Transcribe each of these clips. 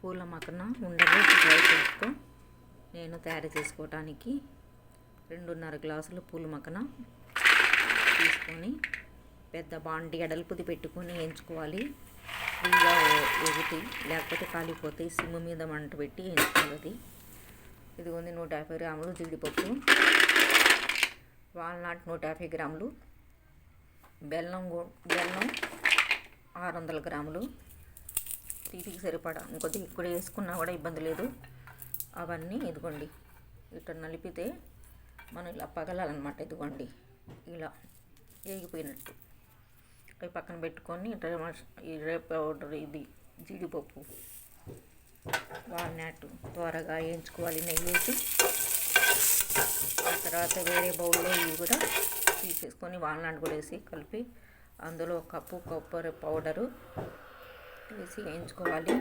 పూల మకన ఉండలు డ్రై ఫ్రూట్స్తో నేను తయారు చేసుకోవటానికి రెండున్నర గ్లాసులు పూల మకన తీసుకొని పెద్ద బాండి ఎడల్పుది పెట్టుకొని ఎంచుకోవాలి. ఫ్రీగా ఎగుతాయి లేకపోతే కాలిపోతాయి సిమ్ మీద మంట పెట్టి ఎంచుకోవాలి ఇదిగోంది నూట యాభై గ్రాములు జీడిపప్పు వాల్నాట్ నూట యాభై గ్రాములు బెల్లం బెల్లం ఆరు వందల గ్రాములు తీపికి సరిపడా. ఇంకొద్దిగా ఇక్కడ వేసుకున్నా కూడా ఇబ్బంది లేదు. అవన్నీ ఇదిగోండి. ఇట్లా నలిపితే మనం ఇలా పగలాలన్నమాట ఇదిగోండి. ఇలా వేగిపోయినట్టు. అవి పక్కన పెట్టుకొని డ్రై ఈ రేప్ పౌడర్ ఇది జీడిపప్పు వాల్నట్ త్వరగా వేయించుకోవాలి నెయ్యి వేసి ఆ తర్వాత వేరే బౌల్లో ఇవి కూడా తీసేసుకొని వాల్నట్ కూడా వేసి కలిపి అందులో కప్పు కొబ్బరి పౌడరు వేసి వేయించుకోవాలి.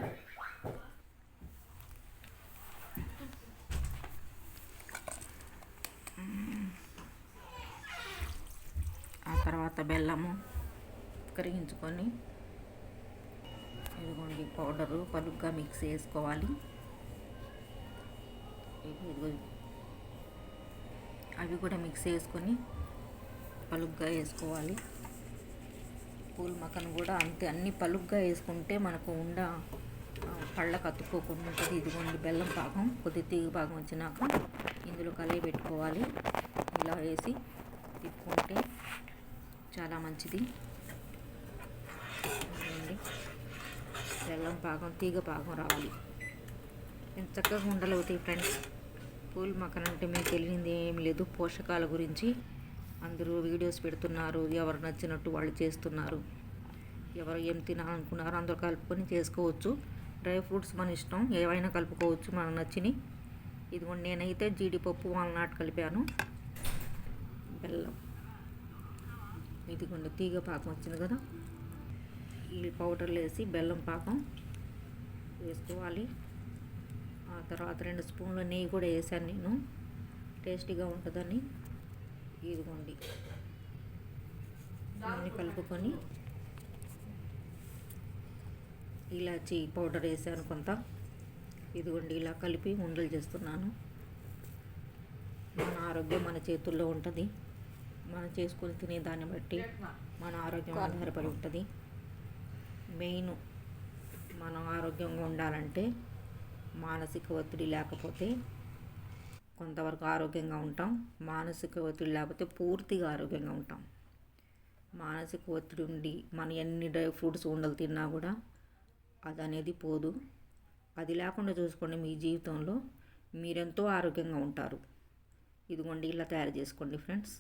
ఆ తర్వాత బెల్లము కరిగించుకొని ఇదిగోండి పౌడరు పలుగ్గా మిక్స్ చేసుకోవాలి. అవి కూడా మిక్స్ చేసుకొని పలుగ్గా వేసుకోవాలి. పూల్ మకన్ కూడా అంతే అన్ని పలుగ్గా వేసుకుంటే మనకు ఉండ పళ్ళ పళ్ళకు అతుక్కోకుండా ఉంటుంది ఇదిగోండి బెల్లం పాకం కొద్ది తీగ పాకం వచ్చినాక ఇందులో కలిగి పెట్టుకోవాలి. ఇలా వేసి తిప్పుకుంటే చాలా మంచిది. బెల్లం పాకం తీగ పాకం రావాలి. ఎంత చక్కగా ఉండలు అవుతాయి ఫ్రెండ్స్. పూల్ మకన్ అంటే మీకు తెలియంది ఏం లేదు. పోషకాల గురించి అందరూ వీడియోస్ పెడుతున్నారు ఎవరు నచ్చినట్టు వాళ్ళు చేస్తున్నారు. ఎవరు ఏం తినాలనుకున్నారో అందరూ కలుపుకొని చేసుకోవచ్చు. డ్రై ఫ్రూట్స్ మన ఇష్టం ఏవైనా కలుపుకోవచ్చు మనకు నచ్చిని ఇదిగోండి నేనైతే జీడిపప్పు వాల్నాట్ కలిపాను. బెల్లం. ఇదిగోండి తీగ పాకం వచ్చింది కదా. ఈ పౌడర్లు వేసి బెల్లం పాకం వేసుకోవాలి. ఆ తర్వాత రెండు స్పూన్ల నెయ్యి కూడా వేసాను నేను. టేస్టీగా ఉంటుందని. ఇదిగోండి. అన్నీ కలుపుకొని ఇలాచి పౌడర్ వేసాను కొంత ఇదిగోండి ఇలా కలిపి ఉండలు చేస్తున్నాను. మన ఆరోగ్యం మన చేతుల్లో ఉంటుంది. మనం చేసుకొని తినే దాన్ని బట్టి మన ఆరోగ్యం ఆధారపడి ఉంటుంది. మెయిన్ మనం ఆరోగ్యంగా ఉండాలంటే మానసిక ఒత్తిడి లేకపోతే కొంతవరకు ఆరోగ్యంగా ఉంటాం. మానసిక ఒత్తిడి లేకపోతే పూర్తిగా ఆరోగ్యంగా ఉంటాం. మానసిక ఒత్తిడి ఉండి మనం ఎన్ని డ్రై ఫ్రూట్స్ ఉండలు తిన్నా కూడా అది అనేది పోదు. అది లేకుండా చూసుకోండి మీ జీవితంలో. మీరెంతో ఆరోగ్యంగా ఉంటారు. ఇదిగోండి ఇలా తయారు చేసుకోండి ఫ్రెండ్స్.